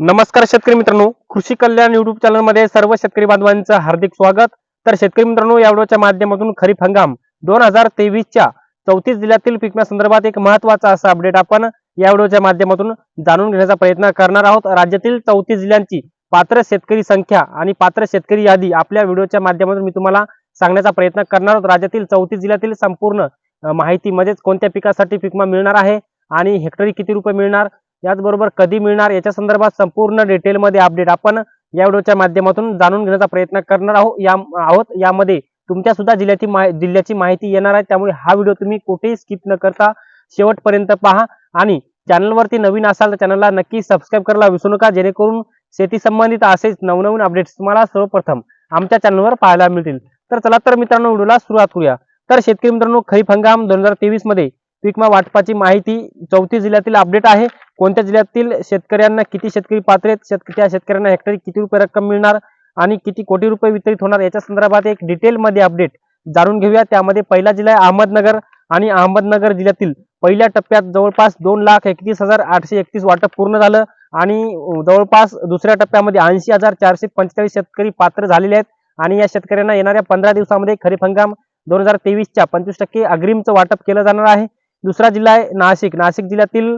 नमस्कार शेतकरी मित्रांनो. कृषी कल्याण युट्यूब चॅनलमध्ये सर्व शेतकरी बांधवांचं हार्दिक स्वागत. तर शेतकरी मित्रांनो या व्हिडिओच्या माध्यमातून खरीप हंगाम दोन हजार तेवीसच्या चौतीस जिल्ह्यातील पिकम्या संदर्भात एक महत्त्वाचा असा अपडेट आपण या व्हिडिओच्या माध्यमातून जाणून घेण्याचा प्रयत्न करणार आहोत. राज्यातील चौतीस जिल्ह्यांची पात्र शेतकरी संख्या आणि पात्र शेतकरी यादी आपल्या व्हिडिओच्या माध्यमातून मी तुम्हाला सांगण्याचा प्रयत्न करणार आहोत. राज्यातील चौतीस जिल्ह्यातील संपूर्ण माहिती म्हणजेच कोणत्या पिकासाठी पिकमा मिळणार आहे आणि हेक्टरी किती रुपये मिळणार याचबरोबर कधी मिळणार याच्या संदर्भात संपूर्ण डिटेलमध्ये अपडेट आपण या व्हिडिओच्या माध्यमातून जाणून घेण्याचा प्रयत्न करणार आहोत या आहोत. यामध्ये तुमच्या सुद्धा जिल्ह्याची माहि- जिल्ह्याची माहिती येणार आहे. त्यामुळे हा व्हिडिओ तुम्ही कुठेही स्किप न करता शेवटपर्यंत पहा. आणि चॅनलवरती नवीन असाल तर चॅनलला नक्की सबस्क्राईब करायला विसरू नका. जेणेकरून शेती संबंधित असेच नवनवीन अपडेट्स तुम्हाला सर्वप्रथम आमच्या चॅनलवर पाहायला मिळतील. तर चला तर मित्रांनो व्हिडिओला सुरुवात करूया. तर शेतकरी मित्रांनो खरीप हंगाम दोन हजार तेवीसमध्ये पीकमा वाटपाची माहिती चौतीस जिल्ह्यातील अपडेट आहे. कोणत्या जिल्ह्यातील शेतकऱ्यांना किती शेतकरी पात्र आहेत? शेत त्या शेतकऱ्यांना हेक्टरी किती रुपये रक्कम मिळणार आणि किती कोटी रुपये वितरित होणार? याच्या संदर्भात एक डिटेलमध्ये अपडेट जाणून घेऊया. त्यामध्ये पहिला जिल्हा आहे अहमदनगर आणि अहमदनगर जिल्ह्यातील पहिल्या टप्प्यात जवळपास दोन लाख एकतीस हजार आठशे एकतीस वाटप पूर्ण झालं आणि जवळपास दुसऱ्या टप्प्यामध्ये ऐंशी हजार चारशे पंचेचाळीस शेतकरी पात्र झालेले आहेत आणि या शेतकऱ्यांना येणाऱ्या पंधरा दिवसामध्ये खरीप हंगाम दोन हजार तेवीसच्या पंचवीस टक्के अग्रिमचं वाटप केलं जाणार आहे. दुसरा जिल्हा आहे नाशिक. नाशिक जिल्ह्यातील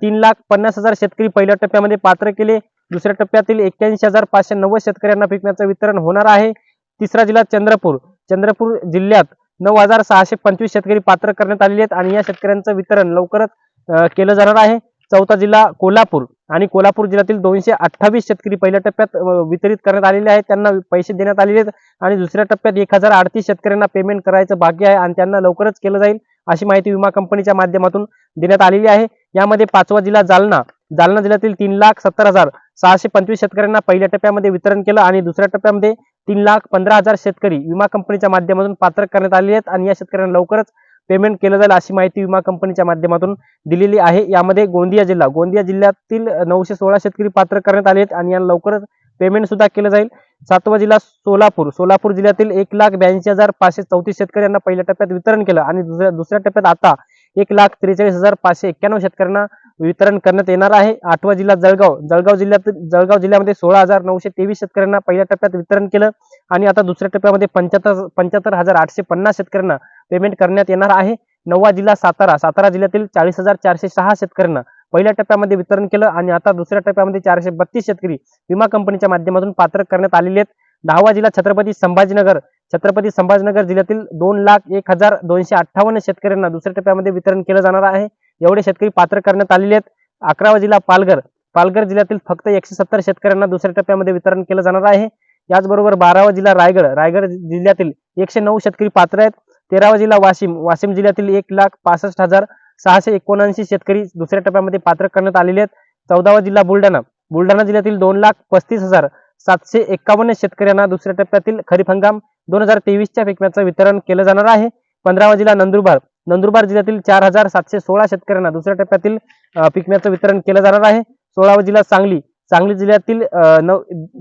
तीन लाख पन्नास हजार शेतकरी पहिल्या टप्प्यामध्ये पात्र केले. दुसऱ्या टप्प्यातील एक्क्याऐंशी हजार पाचशे नव्वद शेतकऱ्यांना पिकण्याचं वितरण होणार आहे. तिसरा जिल्हा चंद्रपूर. चंद्रपूर जिल्ह्यात नऊ हजार सहाशे पंचवीस शेतकरी पात्र करण्यात आलेले आहेत आणि या शेतकऱ्यांचं वितरण लवकरच केलं जाणार आहे. चौथा जिल्हा कोल्हापूर आणि कोल्हापूर जिल्ह्यातील दोनशे अठ्ठावीस शेतकरी पहिल्या टप्प्यात वितरित करण्यात आलेले आहेत. त्यांना पैसे देण्यात आलेले आहेत आणि दुसऱ्या टप्प्यात एक हजार अडतीस शेतकऱ्यांना पेमेंट करायचं बाकी आहे आणि त्यांना लवकरच केलं जाईल. अशी माहिती विमा कंपनीच्या माध्यमातून देण्यात आलेली आहे. यामध्ये पाचवा जिल्हा जालना. जालना जिल्ह्यातील तीन लाख सत्तर हजार सहाशे पंचवीस शेतकऱ्यांना पहिल्या टप्प्यामध्ये वितरण केलं आणि दुसऱ्या टप्प्यामध्ये तीन लाख पंधरा हजार शेतकरी विमा कंपनीच्या माध्यमातून पात्र करण्यात आलेले आहेत आणि या शेतकऱ्यांना लवकरच पेमेंट केलं जाईल अशी माहिती विमा कंपनीच्या माध्यमातून दिलेली आहे. यामध्ये गोंदिया जिल्हा. गोंदिया जिल्ह्यातील नऊशे सोळा शेतकरी पात्र करण्यात आले आहेत आणि यांना लवकरच पेमेंट सुद्धा केलं जाईल. सातवा जिल्हा सोलापूर. सोलापूर जिल्ह्यातील एक लाख ब्याऐंशी हजार पाचशे चौतीस शेतकऱ्यांना पहिल्या टप्प्यात वितरण केलं आणि दुसऱ्या दुसऱ्या टप्प्यात आता एक लाख त्रेचाळीस हजार पाचशे एक्क्याण्णव शेतकऱ्यांना वितरण करण्यात येणार आहे. आठवा जिल्हा जळगाव. जळगाव जिल्ह्यात जळगाव जिल्ह्यामध्ये सोळा हजार नऊशे तेवीस शेतकऱ्यांना पहिल्या टप्प्यात वितरण केलं आणि आता दुसऱ्या टप्प्यामध्ये पंच्याहत्तर पंच्याहत्तर हजार आठशे पन्नास शेतकऱ्यांना पेमेंट करण्यात येणार आहे. नववा जिल्हा सातारा. सातारा जिल्ह्यातील चाळीस हजार चारशे सहा शेतकऱ्यांना पहिल्या टप्प्यामध्ये वितरण केलं आणि आता दुसऱ्या टप्प्यामध्ये चारशे बत्तीस शेतकरी विमा कंपनीच्या माध्यमातून पात्र करण्यात आलेले आहेत. दहावा जिल्हा छत्रपती संभाजीनगर. छत्रपती संभाजीनगर जिल्ह्यातील दोन लाख एक हजार दोनशे अठ्ठावन्न शेतकऱ्यांना दुसऱ्या टप्प्यामध्ये वितरण केलं जाणार आहे. एवढे शेतकरी पात्र करण्यात आलेले आहेत. अकरावा जिल्हा पालघर. पालघर जिल्ह्यातील फक्त एकशे सत्तर शेतकऱ्यांना दुसऱ्या टप्प्यामध्ये वितरण केलं जाणार आहे. याचबरोबर बारावा जिल्हा रायगड. रायगड जिल्ह्यातील एकशे नऊ शेतकरी पात्र आहेत. तेरावा जिल्हा वाशिम. वाशिम जिल्ह्यातील एक लाख पासष्ट हजार सहाशे एकोणऐंशी शेतकरी दुसऱ्या टप्प्यामध्ये पात्र करण्यात आलेले आहेत. चौदावा जिल्हा बुलढाणा. बुलढाणा जिल्ह्यातील दोन लाख पस्तीस हजार सातशे एक्कावन्न शेतकऱ्यांना दुसऱ्या टप्प्यातील खरीप हंगाम दोन हजार तेवीसच्या पिकम्याचं वितरण केलं जाणार आहे. पंधरावा जिल्हा नंदुरबार. नंदुरबार जिल्ह्यातील चार हजार सातशे सोळा शेतकऱ्यांना दुसऱ्या टप्प्यातील पिकण्याचं पिकम्याचं वितरण केलं जाणार आहे. सोळावा जिल्हा सांगली. सांगली जिल्ह्यातील नऊ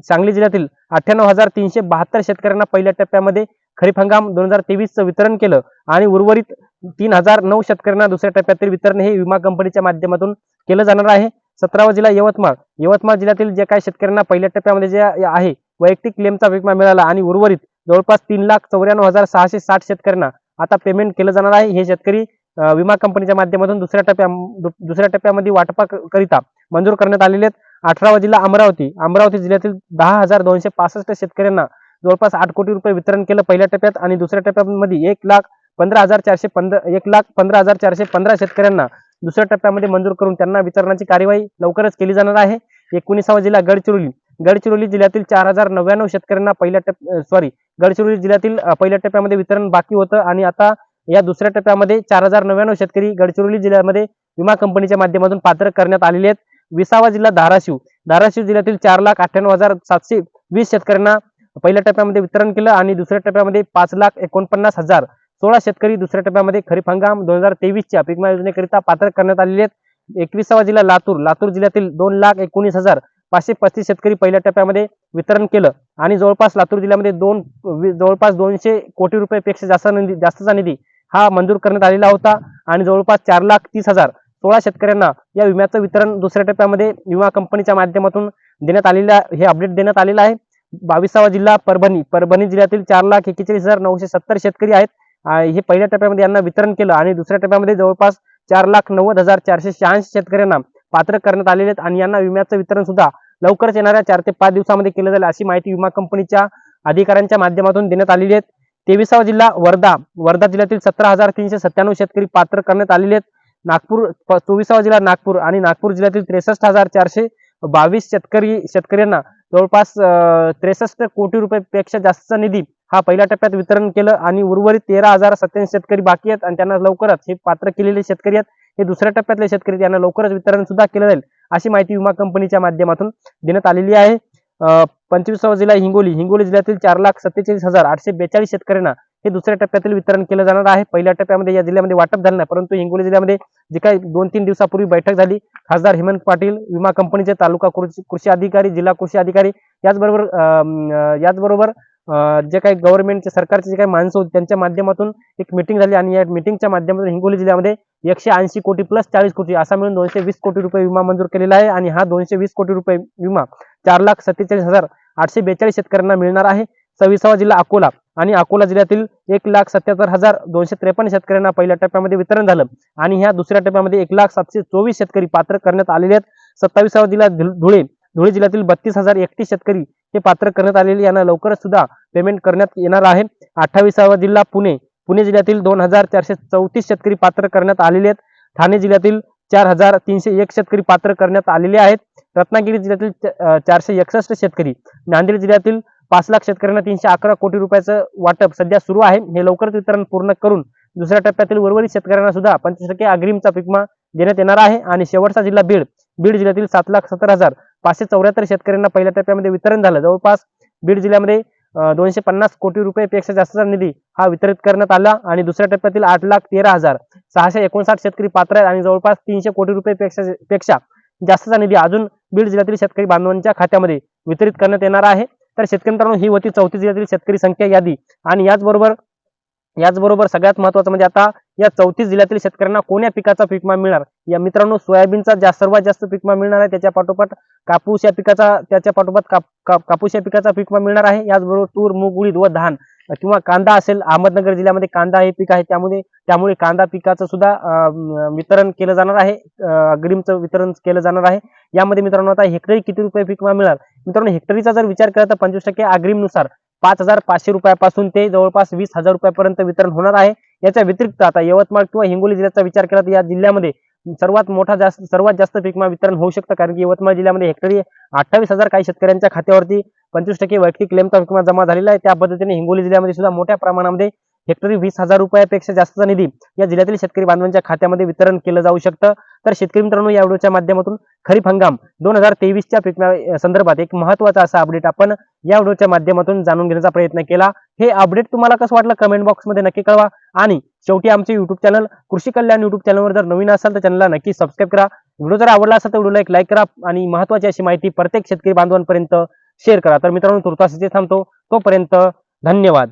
सांगली जिल्ह्यातील अठ्ठ्याण्णव हजार तीनशे बहात्तर शेतकऱ्यांना पहिल्या टप्प्यामध्ये खरीप हंगाम दोन हजार तेवीसचं वितरण केलं आणि उर्वरित तीन हजार नऊ शेतकऱ्यांना दुसऱ्या टप्प्यातील वितरण हे विमा कंपनीच्या माध्यमातून केलं जाणार आहे. सतरावा जिल्हा यवतमाळ. यवतमाळ जिल्ह्यातील जे काही शेतकऱ्यांना पहिल्या टप्प्यामध्ये जे आहे वैयक्तिक क्लेमचा विमा मिळाला आणि उर्वरित जवळपास तीन लाख चौऱ्याण्णव हजार सहाशे साठ शेतकऱ्यांना आता पेमेंट केलं जाणार आहे. हे शेतकरी विमा कंपनीच्या माध्यमातून दुसऱ्या टप्प्या दुसऱ्या टप्प्यामध्ये वाटपाकरिता मंजूर करण्यात आलेले आहेत. अठरावा जिल्हा अमरावती. अमरावती जिल्ह्यातील दहा हजार दोनशे पासष्ट शेतकऱ्यांना जवळपास आठ कोटी रुपये वितरण केलं पहिल्या टप्प्यात आणि दुसऱ्या टप्प्यामध्ये एक लाख पंधरा हजार चारशे पंधरा एक लाख पंधरा हजार चारशे पंधरा शेतकऱ्यांना दुसऱ्या टप्प्यामध्ये मंजूर करून त्यांना वितरणाची कार्यवाही लवकरच केली जाणार आहे. एकोणीसावा जिल्हा गडचिरोली. गडचिरोली जिल्ह्यातील चार हजार नव्याण्णव शेतकऱ्यांना पहिल्या टप्प्या सॉरी गडचिरोली जिल्ह्यातील पहिल्या टप्प्यामध्ये वितरण बाकी होतं आणि आता या दुसऱ्या टप्प्यामध्ये चार हजार नव्याण्णव शेतकरी गडचिरोली जिल्ह्यामध्ये विमा कंपनीच्या माध्यमातून पात्र करण्यात आलेले आहेत. विसावा जिल्हा धाराशिव. धाराशिव जिल्ह्यातील चार लाख अठ्ठ्याण्णव हजार सातशे वीस शेतकऱ्यांना पहिल्या टप्प्यामध्ये वितरण केलं आणि दुसऱ्या टप्प्यामध्ये पाच लाख एकोणपन्नास हजार सोळा शेतकरी दुसऱ्या टप्प्यामध्ये खरीप हंगाम दोन हजार तेवीसच्या पीक विमा योजनेकरिता पात्र करण्यात आलेले आहेत. एकविसावा जिल्हा लातूर. लातूर जिल्ह्यातील दोन लाख एकोणीस हजार पाचशे पस्तीस शेतकरी पहिल्या टप्प्यामध्ये वितरण केलं आणि जवळपास लातूर जिल्ह्यामध्ये दोन जवळपास दोनशे कोटी रुपयेपेक्षा जास्त निधी जास्तचा निधी हा मंजूर करण्यात आलेला होता आणि जवळपास चार लाख तीस हजार सोळा शेतकऱ्यांना या विम्याचं वितरण दुसऱ्या टप्प्यामध्ये विमा कंपनीच्या माध्यमातून देण्यात आलेल्या हे अपडेट देण्यात आलेलं आहे. बावीसावा जिल्हा परभणी. परभणी जिल्ह्यातील चार लाख एकेचाळीस हजार नऊशे सत्तर शेतकरी आहेत. हे पहिल्या टप्प्यामध्ये यांना वितरण केलं आणि दुसऱ्या टप्प्यामध्ये जवळपास चार लाख नव्वद हजार चारशे शहाऐंशी शेतकऱ्यांना पात्र करण्यात आलेले आहेत आणि यांना विम्याचं वितरण सुद्धा लवकरच येणाऱ्या चार ते पाच दिवसामध्ये केलं जाईल अशी माहिती विमा कंपनीच्या अधिकाऱ्यांच्या माध्यमातून देण्यात आलेली आहे. तेविसावा जिल्हा वर्धा. वर्धा जिल्ह्यातील सतरा हजार तीनशे सत्त्याण्णव शेतकरी पात्र करण्यात आलेले आहेत. नागपूर चोवीसावा जिल्हा नागपूर आणि नागपूर जिल्ह्यातील त्रेसष्ट हजार चारशे बावीस शेतकरी शेतकऱ्यांना जवळपास त्रेसष्ट कोटी रुपयापेक्षा जास्तचा निधी हा पहिल्या टप्प्यात वितरण केलं आणि उर्वरित तेरा हजार सत्याऐंशी शेतकरी बाकी आहेत आणि त्यांना लवकरच हे पात्र केलेले शेतकरी आहेत. हे दुसऱ्या टप्प्यातले शेतकरी आहेत, लवकरच वितरण सुद्धा केलं जाईल अशी माहिती विमा कंपनीच्या माध्यमातून देण्यात आलेली आहे. अं, पंचवीसावा जिल्हा हिंगोली. हिंगोली जिल्ह्यातील चार लाख सत्तेचाळीस हजार आठशे बेचाळीस शेतकऱ्यांना हे दुसऱ्या टप्प्यातील वितरण केलं जाणार आहे. पहिल्या टप्प्यामध्ये या जिल्ह्यामध्ये वाटप झालं नाही परंतु हिंगोली जिल्ह्यामध्ये जी काही दोन तीन दिवसापूर्वी बैठक झाली खासदार हेमंत पाटील विमा कंपनीचे तालुका कृषी कृषी अधिकारी जिल्हा कृषी अधिकारी याचबरोबर याचबरोबर जे काही गव्हर्नमेंटचे सरकारचे जे काही माणसं होती त्यांच्या माध्यमातून एक मिटिंग झाली आणि या मिटिंगच्या माध्यमातून हिंगोली जिल्ह्यामध्ये एकशे ऐंशी कोटी प्लस चाळीस कोटी असा मिळून दोनशे वीस कोटी रुपये विमा मंजूर केलेला आहे आणि हा दोनशे वीस कोटी रुपये विमा चार लाख सत्तेचाळीस हजार आठशे बेचाळीस शेतकऱ्यांना मिळणार आहे. सव्वीसावा जिल्हा अकोला. आणि अकोला जिल्ह्यातील एक लाख सत्याहत्तर हजार दोनशे त्रेपन्न शेतकऱ्यांना पहिल्या टप्प्यामध्ये वितरण झालं. आणि ह्या दुसऱ्या टप्प्यामध्ये एक लाख सातशे चोवीस शेतकरी पात्र करण्यात आलेले आहेत. सत्तावीसावा जिल्हा धुळे धुळे जिल्ह्यातील बत्तीस हजार एकतीस शेतकरी हे पात्र करण्यात आलेले. यांना लवकरच सुद्धा पेमेंट करण्यात येणार आहे. अठ्ठावीसावा जिल्हा पुणे पुणे जिल्ह्यातील दोन हजार चारशे चौतीस शेतकरी पात्र करण्यात आलेले आहेत. ठाणे जिल्ह्यातील चार हजार तीनशे एक शेतकरी पात्र करण्यात आलेले आहेत. रत्नागिरी जिल्ह्यातील चारशे एकसष्ट शेतकरी. नांदेड जिल्ह्यातील पाच लाख शेतकऱ्यांना तीनशे अकरा कोटी रुपयाचं वाटप सध्या सुरू आहे. हे लवकरच वितरण पूर्ण करून दुसऱ्या टप्प्यातील उर्वरित शेतकऱ्यांना सुद्धा पंचवीस टक्के अग्रिमचा पिकमा देण्यात येणार आहे. आणि शेवटचा जिल्हा बीड. बीड जिल्ह्यातील सात लाख सत्तर हजार पाचशे चौऱ्याहत्तर शेतकऱ्यांना पहिल्या टप्प्यामध्ये वितरण झालं. जवळपास बीड जिल्ह्यामध्ये दोनशे पन्नास कोटी रुपयेपेक्षा जास्तचा निधी हा वितरित करण्यात आला. आणि दुसऱ्या टप्प्यातील आठ लाख तेरा हजार सहाशे एकोणसाठ शेतकरी पात्र आहेत. आणि जवळपास तीनशे कोटी रुपयेपेक्षा पेक्षा जास्तचा निधी अजून बीड जिल्ह्यातील शेतकरी बांधवांच्या खात्यामध्ये वितरित करण्यात येणार आहे. तर शेतकरी मित्रांनो ही होती चौथी जिल्ह्यातील शेतकरी संख्या यादी. आणि याचबरोबर याचबरोबर सगळ्यात महत्वाचं म्हणजे आता या चौतीस जिल्ह्यातील शेतकऱ्यांना कोण्या पिकाचा पीकमा मिळणार? या मित्रांनो सोयाबीनचा जास्त सर्वात जास्त पीकमा मिळणार आहे त्याच्या पाठोपाठ कापूस या पिकाचा त्याच्या पाठोपाठ काप, का कापूस या पिकाचा पीकमा मिळणार आहे. याचबरोबर तूर मूग उडीद व धान. किंवा कांदा असेल अहमदनगर जिल्ह्यामध्ये कांदा हे पीक आहे. त्यामुळे त्यामुळे कांदा पिकाचं सुद्धा वितरण केलं जाणार आहे. अग्रिमचं वितरण केलं जाणार आहे. यामध्ये मित्रांनो आता हेक्टरी किती रुपये पिकमा मिळणार? मित्रांनो हेक्टरीचा जर विचार केला तर पंचवीस टक्के अग्रिमनुसार पाच हजार पाचशे रुपयापासून ते जवळपास वीस हजार रुपयापर्यंत वितरण होणार आहे. याच्या व्यतिरिक्त आता यवतमाळ किंवा हिंगोली जिल्ह्याचा विचार केला तर या जिल्ह्यामध्ये सर्वात मोठा जास्त सर्वात जास्त पीकमा वितरण होऊ शकतं. कारण की यवतमाळ जिल्ह्यामध्ये हेक्टरी अठ्ठावीस हजार काही शेतकऱ्यांच्या खात्यावरती पंचवीस टक्के वैयक्तिक क्लेमचा विमा जमा झालेला आहे. त्या पद्धतीने हिंगोली जिल्ह्यामध्ये सुद्धा मोठ्या प्रमाणामध्ये हेक्टरी वीस हजार रुपयापेक्षा जास्तचा निधी या जिल्ह्यातील शेतकरी बांधवांच्या खात्यामध्ये वितरण केलं जाऊ शकतं. तर शेतकरी मित्रांनो या व्हिडिओच्या माध्यमातून खरीप हंगाम दोन हजार तेवीसच्या पीक संदर्भात एक महत्त्वाचा असा अपडेट आपण या व्हिडिओच्या माध्यमातून जाणून घेण्याचा प्रयत्न केला. हे अपडेट तुम्हाला कसं वाटलं कमेंट बॉक्समध्ये नक्की कळवा. आणि शेवटी आमचे युट्यूब चॅनल कृषी कल्याण युट्यूब चॅनलवर जर नवीन असाल तर चॅनलला नक्की सबस्क्राईब करा. व्हिडिओ जर आवडला असेल तर व्हिडिओला एक लाईक करा आणि महत्वाची अशी माहिती प्रत्येक शेतकरी बांधवांपर्यंत शेअर करा. तर मित्रांनो तुर्तास इथे थांबतो. तोपर्यंत धन्यवाद.